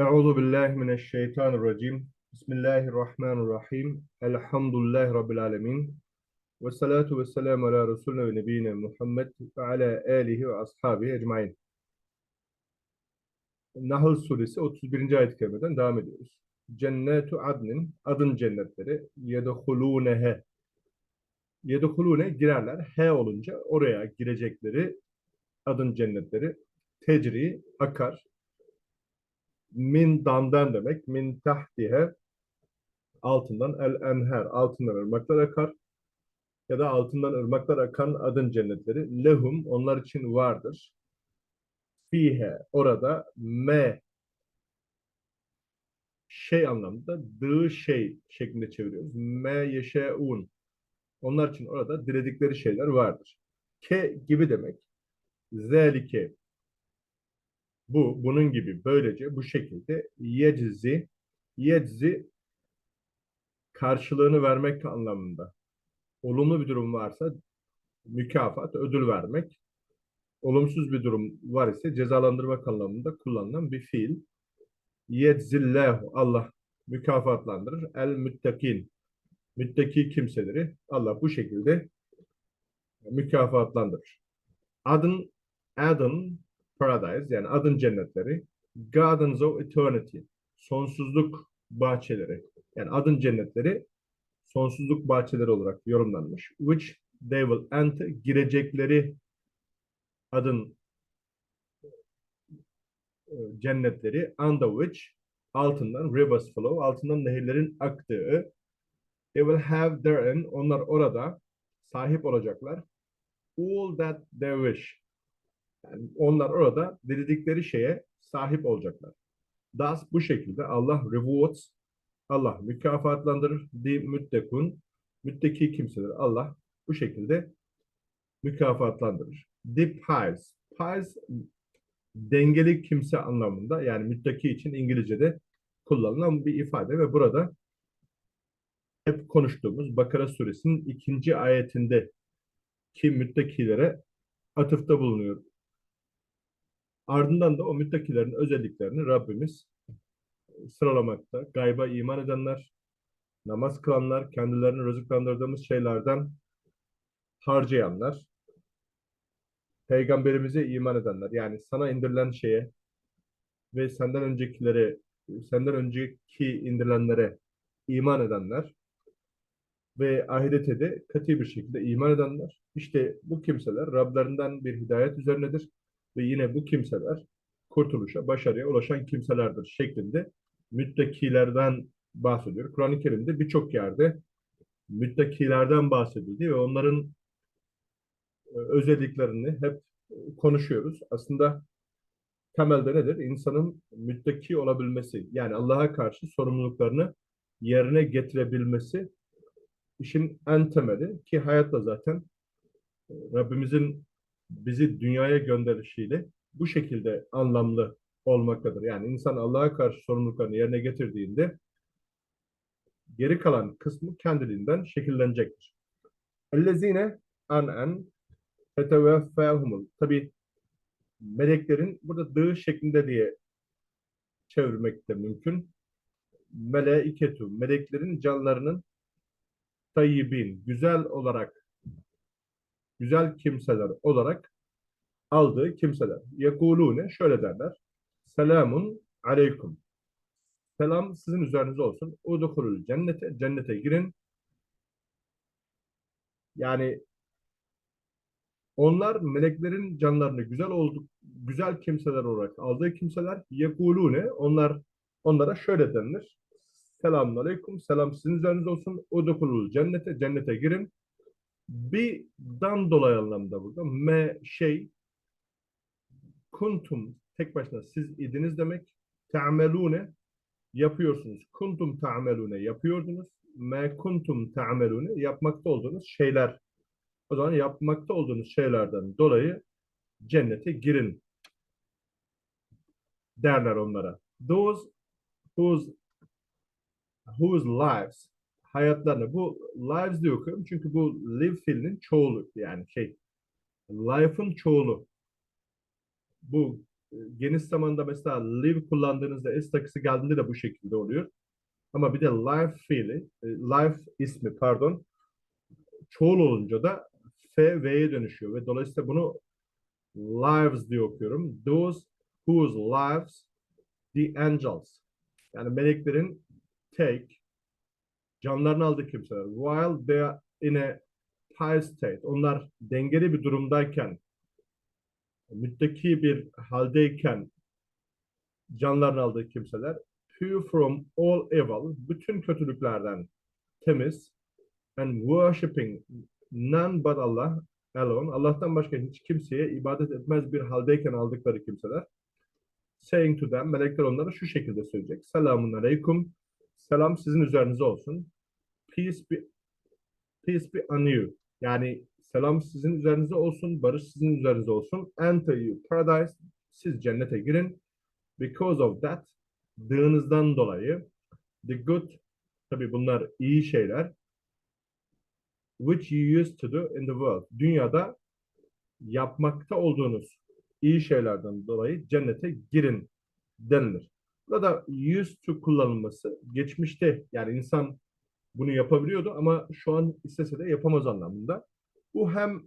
Euzu billahi mineşşeytanirracim. Bismillahirrahmanirrahim. Elhamdülillahi rabbil alamin. Ve salatu ve selamu ala Resulüne ve nebiyine Muhammed ve ala alihi ve ashabihi ecmaîn. Nahl suresi 31. ayet-i kerimeden devam ediyoruz. Cennetu adnin, adın cennetleri, yedhulûnehe. Yedhulûne girerler. He olunca oraya girecekleri adın cennetleri. Tecri, akar. Min damdan demek. Min tahtihe altından el enher. Altından ırmaklar akar. Ya da altından ırmaklar akan adın cennetleri. Lehum onlar için vardır. Fihe orada me şey anlamında dığı şey şeklinde çeviriyoruz. Me yeşeun. Onlar için orada diledikleri şeyler vardır. Ke gibi demek. Zelike bu, bunun gibi böylece bu şekilde yeczi yeczi karşılığını vermek anlamında. Olumlu bir durum varsa mükafat, ödül vermek. Olumsuz bir durum var ise cezalandırmak anlamında kullanılan bir fiil. Yedzillahu Allah mükafatlandırır. El müttakin müttaki kimseleri Allah bu şekilde mükafatlandırır. Adın Adın Paradise yani adın cennetleri Gardens of Eternity sonsuzluk bahçeleri. Yani adın cennetleri sonsuzluk bahçeleri olarak yorumlanmış. Which they will enter girecekleri adın e, cennetleri under which altından rivers flow altından nehirlerin aktığı they will have therein onlar orada sahip olacaklar. All that they wish yani onlar orada diledikleri şeye sahip olacaklar. Thus bu şekilde Allah rewards Allah mükafatlandırır di müttekun mütteki kimseler Allah bu şekilde mükafatlandırır. The pies. Pies dengeli kimse anlamında yani müttaki için İngilizce'de kullanılan bir ifade ve burada hep konuştuğumuz Bakara suresinin ikinci ayetinde ki müttakilere atıfta bulunuyor. Ardından da o müttakilerin özelliklerini Rabbimiz sıralamakta. Gayba iman edenler, namaz kılanlar, kendilerini rızıklandırdığımız şeylerden harcayanlar, peygamberimize iman edenler, yani sana indirilen şeye ve senden öncekilere, senden önceki indirilenlere iman edenler ve ahirete de katı bir şekilde iman edenler. İşte bu kimseler Rablerinden bir hidayet üzerinedir ve yine bu kimseler kurtuluşa, başarıya ulaşan kimselerdir şeklinde müttakilerden bahsediyor. Kur'an-ı Kerim'de birçok yerde müttakilerden bahsedildi ve onların e, özelliklerini hep konuşuyoruz. Aslında temelde nedir? İnsanın müttaki olabilmesi, yani Allah'a karşı sorumluluklarını yerine getirebilmesi işin en temeli ki hayatta zaten e, Rabbimizin bizi dünyaya gönderişiyle bu şekilde anlamlı olmaktadır. Yani insan Allah'a karşı sorumluluklarını yerine getirdiğinde geri kalan kısmı kendiliğinden şekillenecektir. Ellezine an'en feteveffâhumul. Tabi meleklerin burada dığı şeklinde diye çevirmek de mümkün. Meleiketu, meleklerin canlarının tayyibin, güzel olarak, güzel kimseler olarak aldığı kimseler. Yekulune şöyle derler. Selamun aleyküm. Selam sizin üzerinize olsun. Udukulul cennete, cennete girin. Yani onlar meleklerin canlarını güzel olduk, güzel kimseler olarak aldığı kimseler yekulune onlar onlara şöyle denilir. Selamun aleyküm. Selam sizin üzerinize olsun. Udukulul cennete, cennete girin. Bir dan dolayı anlamda burada. Me şey kuntum tek başına siz idiniz demek. Te'amelune yapıyorsunuz. Kuntum te'amelune yapıyordunuz. Me kuntum te'amelune yapmakta olduğunuz şeyler. O zaman yapmakta olduğunuz şeylerden dolayı cennete girin derler onlara. Those whose whose lives hayatlarını bu lives diye okuyorum çünkü bu live fiilinin çoğulu yani şey life'ın çoğulu bu e, geniş zamanda mesela live kullandığınızda s takısı geldiğinde de bu şekilde oluyor. Ama bir de life fiili, e, life ismi pardon, çoğul olunca da f v'ye dönüşüyor ve dolayısıyla bunu lives diye okuyorum. Those whose lives the angels. Yani meleklerin take canlarını aldığı kimseler. While they are in a pious state. Onlar dengeli bir durumdayken müttaki bir haldeyken canlarını aldığı kimseler pure from all evil bütün kötülüklerden temiz and worshipping none but Allah alone Allah'tan başka hiç kimseye ibadet etmez bir haldeyken aldıkları kimseler saying to them melekler onlara şu şekilde söyleyecek selamun aleyküm selam sizin üzerinize olsun. Peace be peace be on you. Yani selam sizin üzerinize olsun barış sizin üzerinize olsun. Enter you paradise. Siz cennete girin. Because of that dığınızdan dolayı the good tabi bunlar iyi şeyler which you used to do in the world. Dünyada yapmakta olduğunuz iyi şeylerden dolayı cennete girin denilir. Burada used to kullanılması geçmişte yani insan bunu yapabiliyordu ama şu an istese de yapamaz anlamında. Bu hem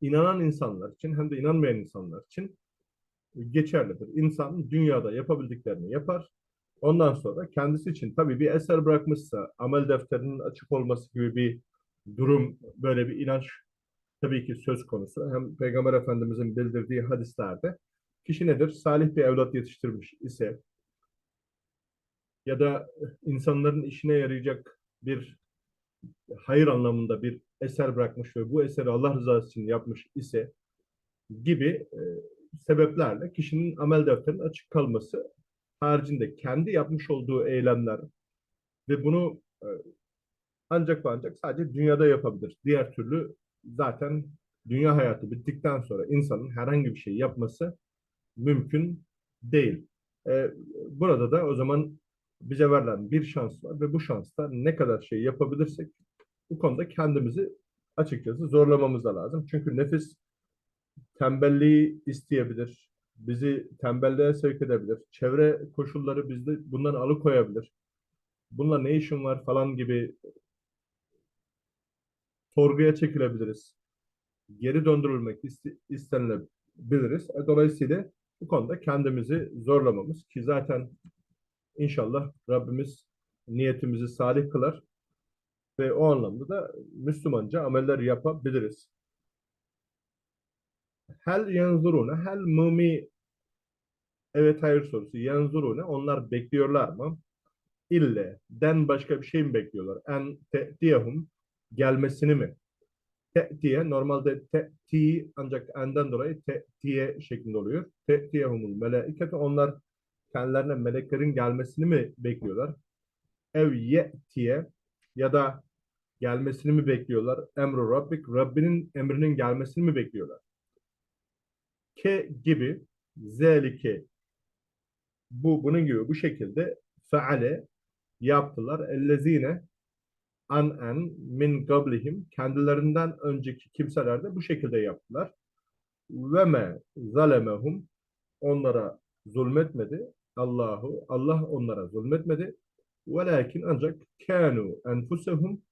inanan insanlar için hem de inanmayan insanlar için geçerlidir. İnsan dünyada yapabildiklerini yapar. Ondan sonra kendisi için tabii bir eser bırakmışsa amel defterinin açık olması gibi bir durum, böyle bir inanç tabii ki söz konusu. Hem Peygamber Efendimizin bildirdiği hadislerde kişi nedir? Salih bir evlat yetiştirmiş ise ya da insanların işine yarayacak bir hayır anlamında bir eser bırakmış ve bu eseri Allah rızası için yapmış ise gibi e, sebeplerle kişinin amel defterinin açık kalması haricinde kendi yapmış olduğu eylemler ve bunu e, ancak ve ancak sadece dünyada yapabilir. Diğer türlü zaten dünya hayatı bittikten sonra insanın herhangi bir şey yapması mümkün değil. E, burada da o zaman bize verilen bir şans var ve bu şansta ne kadar şey yapabilirsek bu konuda kendimizi açıkçası zorlamamız da lazım. Çünkü nefis tembelliği isteyebilir. Bizi tembelliğe sevk edebilir. Çevre koşulları bizde bundan alıkoyabilir. Bununla ne işin var falan gibi sorguya çekilebiliriz. Geri döndürülmek iste, istenilebiliriz. E, Dolayısıyla bu konuda kendimizi zorlamamız ki zaten inşallah Rabbimiz niyetimizi salih kılar ve o anlamda da Müslümanca ameller yapabiliriz. Hel yanzurune, hel mumi evet hayır sorusu. Yanzurune, onlar bekliyorlar mı? İlle, den başka bir şey mi bekliyorlar? En te'tiyehum, gelmesini mi? Te'tiye, normalde te'ti ancak enden dolayı te'tiye şeklinde oluyor. Te'tiyehumul melaikete, onlar kendilerine meleklerin gelmesini mi bekliyorlar? Ev ye'tiye ya da gelmesini mi bekliyorlar? Emru Rabbik, Rabbinin emrinin gelmesini mi bekliyorlar? Ke gibi, zelike bu bunun gibi bu şekilde feale yaptılar. Ellezine an en min gablihim kendilerinden önceki kimseler de bu şekilde yaptılar. Ve me zalemehum onlara zulmetmedi. Allahu Allah onlara zulmetmedi. Velakin ancak kanu enfusehum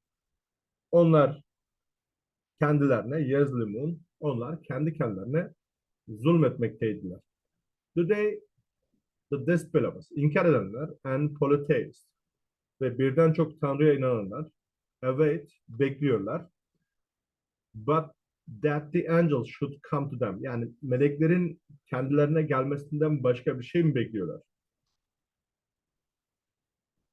onlar kendilerine yezlimun onlar kendi kendilerine zulmetmekteydiler. Today the disbelievers inkar edenler and polytheists ve birden çok Tanrı'ya inananlar await bekliyorlar but that the angels should come to them yani meleklerin kendilerine gelmesinden başka bir şey mi bekliyorlar?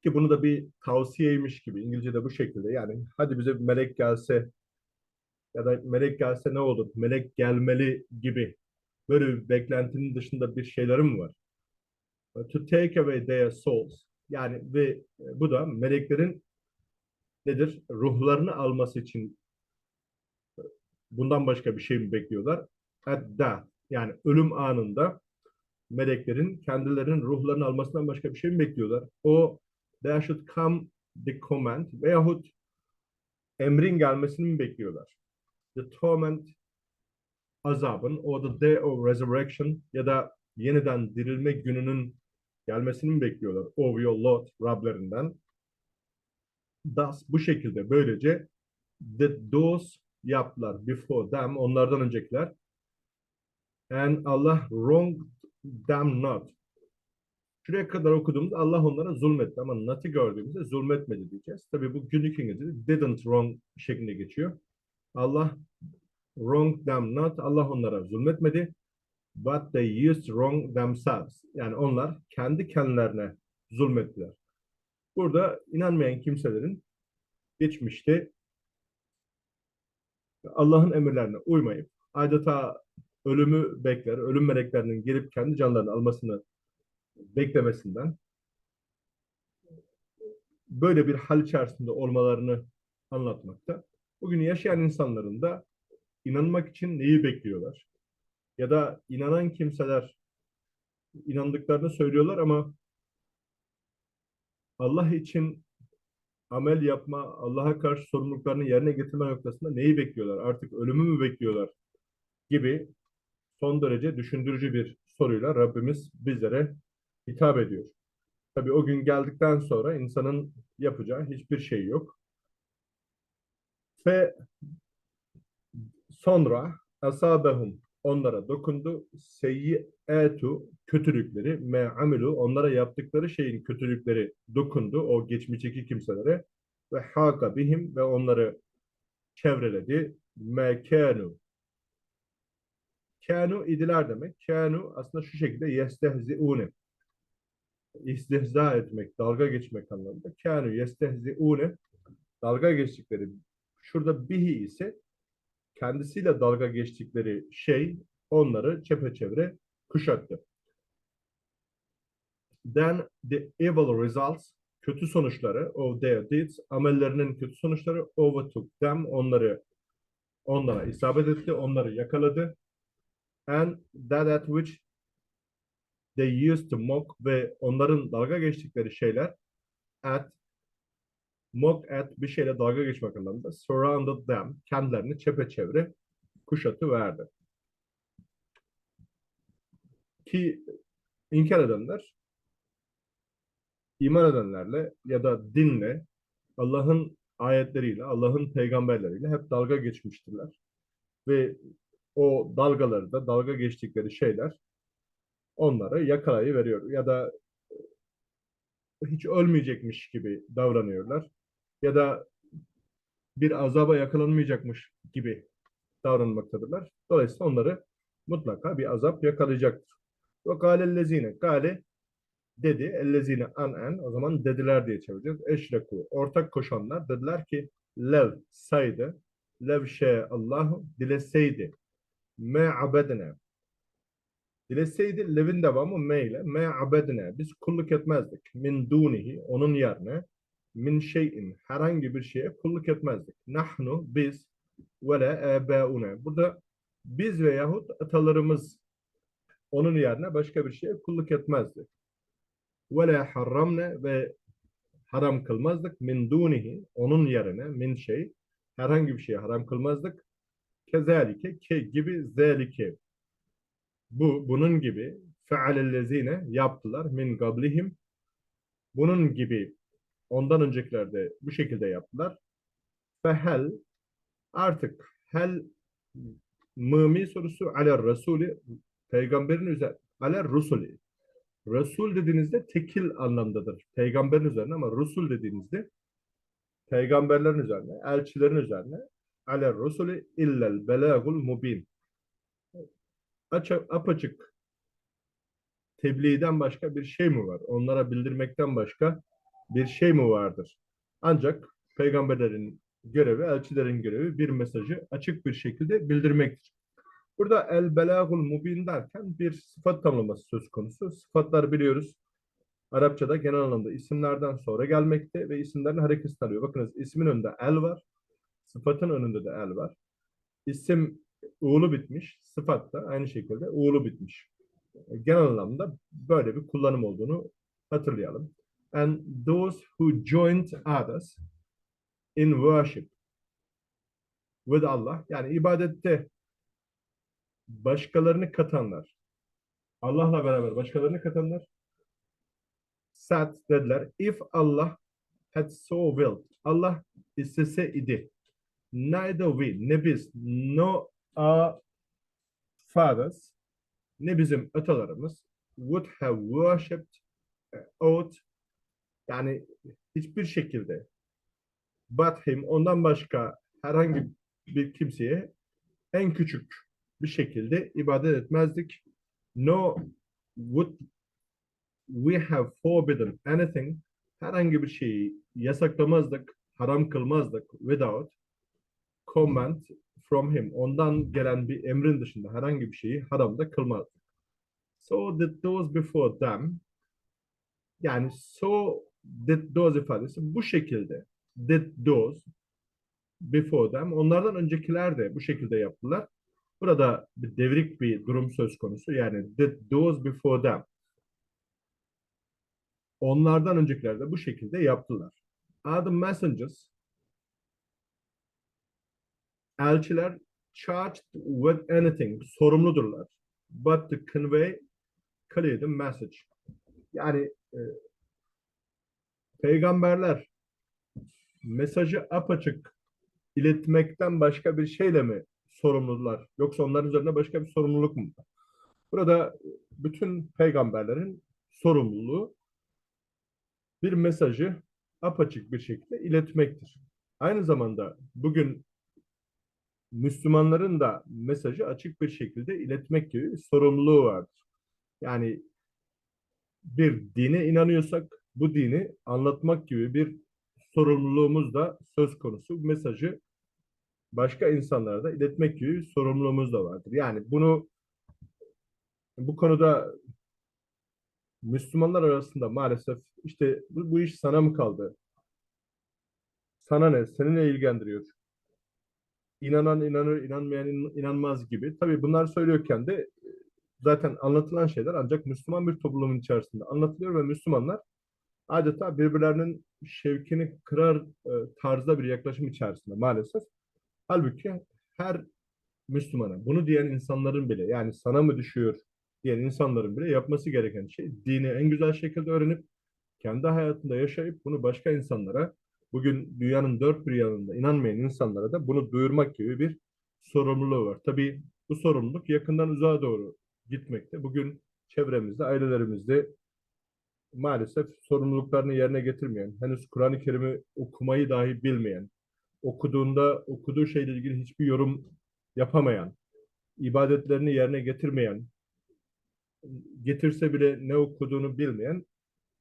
Ki bunu da bir tavsiyeymiş gibi İngilizce'de bu şekilde yani hadi bize bir melek gelse ya da melek gelse ne olur? Melek gelmeli gibi böyle bir beklentinin dışında bir şeyleri mi var? To take away their souls yani ve bu da meleklerin nedir? Ruhlarını alması için bundan başka bir şey mi bekliyorlar? At that yani ölüm anında meleklerin kendilerinin ruhlarını almasından başka bir şey mi bekliyorlar? O there should come the command veyahut emrin gelmesini mi bekliyorlar? The torment azabın o the day of resurrection ya da yeniden dirilme gününün gelmesini mi bekliyorlar? O your Lord Rablerinden. Thus bu şekilde böylece the those yaptılar before them onlardan öncekiler and Allah wronged them not. Şuraya kadar okuduğumuz Allah onlara zulmetti ama not'ı gördüğümüzde zulmetmedi diyeceğiz. Tabii bu günlük İngilizce'de didn't wrong şeklinde geçiyor. Allah wronged them not. Allah onlara zulmetmedi. But they used wrong themselves. Yani onlar kendi kendilerine zulmettiler. Burada inanmayan kimselerin geçmişte Allah'ın emirlerine uymayıp adeta ölümü bekler, ölüm meleklerinin gelip kendi canlarını almasını beklemesinden böyle bir hal içerisinde olmalarını anlatmakta. Bugün yaşayan insanların da inanmak için neyi bekliyorlar? Ya da inanan kimseler inandıklarını söylüyorlar ama Allah için amel yapma, Allah'a karşı sorumluluklarını yerine getirme noktasında neyi bekliyorlar? Artık ölümü mü bekliyorlar? Gibi son derece düşündürücü bir soruyla Rabbimiz bizlere hitap ediyor. Tabii o gün geldikten sonra insanın yapacağı hiçbir şey yok. Ve sonra asabehum onlara dokundu. Seyyi'etu kötülükleri me amilu onlara yaptıkları şeyin kötülükleri dokundu o geçmişteki kimselere ve haka bihim ve onları çevreledi. Me kanu kanu idiler demek. Kanu aslında şu şekilde yestehziune istihza etmek, dalga geçmek anlamında. Kanu yestehziune dalga geçtikleri şurada bihi ise kendisiyle dalga geçtikleri şey onları çepeçevre kuşattı. Then the evil results kötü sonuçları of their deeds amellerinin kötü sonuçları overtook them onları onlara isabet etti, onları yakaladı. And that at which they used to mock ve onların dalga geçtikleri şeyler at mock at bir şeyle dalga geçmek anlamında surrounded them kendilerini çepeçevre kuşatı verdi. Ki inkar edenler iman edenlerle ya da dinle Allah'ın ayetleriyle, Allah'ın peygamberleriyle hep dalga geçmiştirler. Ve o dalgaları da dalga geçtikleri şeyler onları yakalayıveriyor. Ya da hiç ölmeyecekmiş gibi davranıyorlar. Ya da bir azaba yakalanmayacakmış gibi davranmaktadırlar. Dolayısıyla onları mutlaka bir azap yakalayacaktır. Ve gâlellezine, gâle dedi, ellezine an en, o zaman dediler diye çevireceğiz. Eşreku, ortak koşanlar dediler ki, lev saydı, lev şe Allahu dileseydi, me abedine, Dileseydi levin devamı me ile me abedine biz kulluk etmezdik. Min dunihi onun yerine min şeyin herhangi bir şeye kulluk etmezdik. Nahnu biz ve le ebaune. Burada biz veyahut atalarımız onun yerine başka bir şeye kulluk etmezdik. Ve le harramne ve haram kılmazdık. Min dunihi onun yerine min şey herhangi bir şeye haram kılmazdık. Kezalike ke gibi zelike bu bunun gibi fealellezine yaptılar min gablihim bunun gibi ondan öncekiler de bu şekilde yaptılar. Fehel artık hel mımi sorusu aler rasulü peygamberin üzerine aler rusulü Resul dediğinizde tekil anlamdadır. Peygamberin üzerine ama Rusul dediğinizde peygamberlerin üzerine, elçilerin üzerine aler rusulü illel belagul mubin açık, apaçık tebliğden başka bir şey mi var? Onlara bildirmekten başka bir şey mi vardır? Ancak peygamberlerin görevi, elçilerin görevi bir mesajı açık bir şekilde bildirmektir. Burada el belagul mubin derken bir sıfat tamlaması söz konusu. Sıfatlar biliyoruz. Arapçada genel anlamda isimlerden sonra gelmekte ve isimlerin hareketi alıyor. Bakınız ismin önünde el var. Sıfatın önünde de el var. İsim uğulu bitmiş. Sıfat da aynı şekilde uğulu bitmiş. Genel anlamda böyle bir kullanım olduğunu hatırlayalım. And those who joined others in worship with Allah. Yani ibadette başkalarını katanlar Allah'la beraber başkalarını katanlar said dediler. İf Allah had so willed Allah istese idi neither we ne biz no our fathers ne bizim atalarımız would have worshipped out yani hiçbir şekilde but him ondan başka herhangi bir kimseye en küçük bir şekilde ibadet etmezdik. No would we have forbidden anything herhangi bir şeyi yasaklamazdık, haram kılmazdık without command from him. Ondan gelen bir emrin dışında herhangi bir şeyi haram da kılmazdık. So did those before them yani so did those ifadesi bu şekilde did those before them onlardan öncekiler de bu şekilde yaptılar. Burada bir devrik bir durum söz konusu. Yani did those before them onlardan öncekiler de bu şekilde yaptılar. Are the messengers elçiler charged with anything sorumludurlar. But to convey clear the message. Yani e, peygamberler mesajı apaçık iletmekten başka bir şeyle mi sorumlular? Yoksa onların üzerine başka bir sorumluluk mu? Burada bütün peygamberlerin sorumluluğu bir mesajı apaçık bir şekilde iletmektir. Aynı zamanda bugün Müslümanların da mesajı açık bir şekilde iletmek gibi bir sorumluluğu vardır. Yani bir dine inanıyorsak bu dini anlatmak gibi bir sorumluluğumuz da söz konusu. Mesajı başka insanlara da iletmek gibi bir sorumluluğumuz da vardır. Yani bunu bu konuda Müslümanlar arasında maalesef işte bu, bu iş sana mı kaldı? Sana ne? Seni ne ilgilendiriyor? İnanan inanır, inanmayan in- inanmaz gibi. Tabii bunlar söylüyorken de zaten anlatılan şeyler ancak Müslüman bir toplumun içerisinde anlatılıyor ve Müslümanlar adeta birbirlerinin şevkini kırar e, tarzda bir yaklaşım içerisinde maalesef. Halbuki her Müslümana bunu diyen insanların bile yani sana mı düşüyor diyen insanların bile yapması gereken şey dini en güzel şekilde öğrenip kendi hayatında yaşayıp bunu başka insanlara bugün dünyanın dört bir yanında inanmayan insanlara da bunu duyurmak gibi bir sorumluluğu var. Tabii bu sorumluluk yakından uzağa doğru gitmekte. Bugün çevremizde, ailelerimizde maalesef sorumluluklarını yerine getirmeyen, henüz Kur'an-ı Kerim'i okumayı dahi bilmeyen, okuduğunda okuduğu şeyle ilgili hiçbir yorum yapamayan, ibadetlerini yerine getirmeyen, getirse bile ne okuduğunu bilmeyen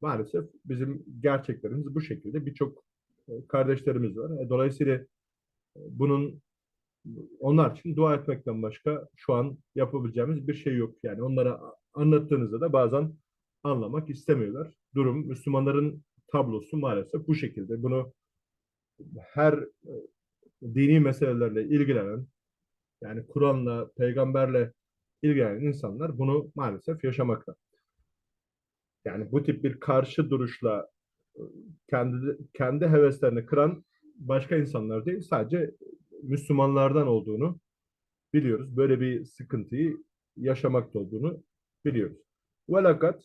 maalesef bizim gerçeklerimiz bu şekilde birçok e, kardeşlerimiz var. E, Dolayısıyla e, bunun onlar için dua etmekten başka şu an yapabileceğimiz bir şey yok. Yani onlara anlattığınızda da bazen anlamak istemiyorlar. Durum Müslümanların tablosu maalesef bu şekilde. Bunu her e, dini meselelerle ilgilenen yani Kur'an'la, peygamberle ilgilenen insanlar bunu maalesef yaşamakta. Yani bu tip bir karşı duruşla e, kendi kendi heveslerini kıran başka insanlar değil, sadece Müslümanlardan olduğunu biliyoruz. Böyle bir sıkıntıyı yaşamakta olduğunu biliyoruz. Velakat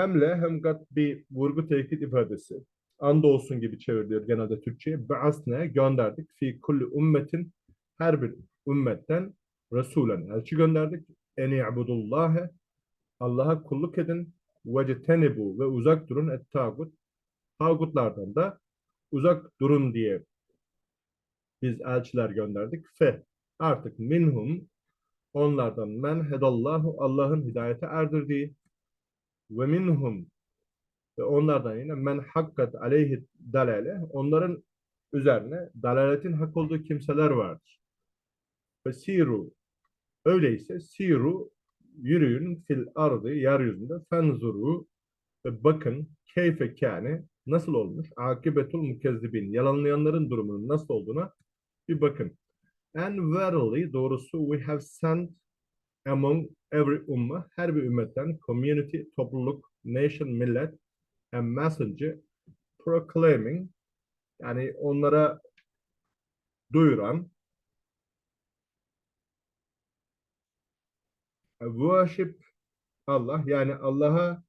hem le hem gat bir vurgu tekit ifadesi. Andolsun gibi çevriliyor genelde Türkçe'ye. Ba'asne gönderdik. Fi kulli ümmetin her bir ümmetten Resulen elçi gönderdik. En i'budullâhe Allah'a kulluk edin. Vectenebu ve uzak durun et tağut. Tağutlardan da uzak durun diye biz elçiler gönderdik. Fe artık minhum onlardan men hedallahu Allah'ın hidayete erdirdiği ve minhum. Ve onlardan yine men hakkat aleyhi dalale. Onların üzerine dalaletin hak olduğu kimseler vardır. Ve siru. Öyleyse siru yürüyün fil ardı yeryüzünde. Fenzuru. Ve bakın keyfe kâne. Nasıl olmuş? Akibetul mukezzibin. Yalanlayanların durumunun nasıl olduğuna bir bakın. And verily doğrusu we have sent among every ummah her bir ümmetten community topluluk nation millet and messenger proclaiming yani onlara duyuran worship Allah yani Allah'a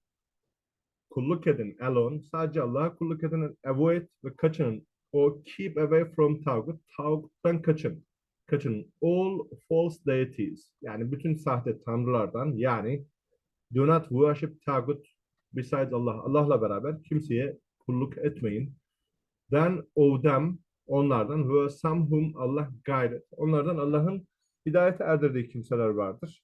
kulluk edin alone. Sadece Allah'a kulluk edin. Avoid ve kaçının. O keep away from tağut. Tağuttan kaçın. Kaçın. All false deities. Yani bütün sahte tanrılardan yani do not worship tağut besides Allah. Allah'la beraber kimseye kulluk etmeyin. Then of them onlardan were some whom Allah guided. Onlardan Allah'ın hidayete erdirdiği kimseler vardır.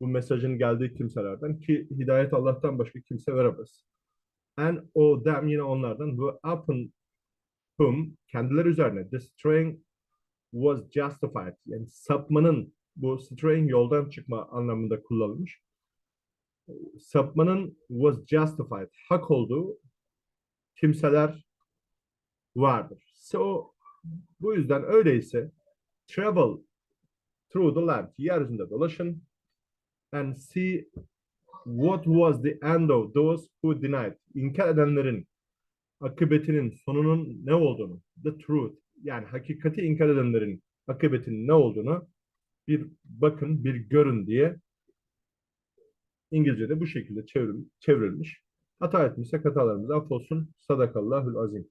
Bu mesajın geldiği kimselerden ki hidayet Allah'tan başka kimse veremez. And o them yine onlardan were upon whom kendileri üzerine the straying was justified. Yani sapmanın bu straying yoldan çıkma anlamında kullanılmış. Sapmanın was justified. Hak olduğu kimseler vardır. So bu yüzden öyleyse travel through the land. Yeryüzünde dolaşın and see what was the end of those who denied. İnkar edenlerin akıbetinin sonunun ne olduğunu, the truth yani hakikati inkar edenlerin akıbetinin ne olduğunu bir bakın, bir görün diye İngilizce'de bu şekilde çevrilmiş. Hata etmişsek hatalarımız affolsun. Sadakallahül azim.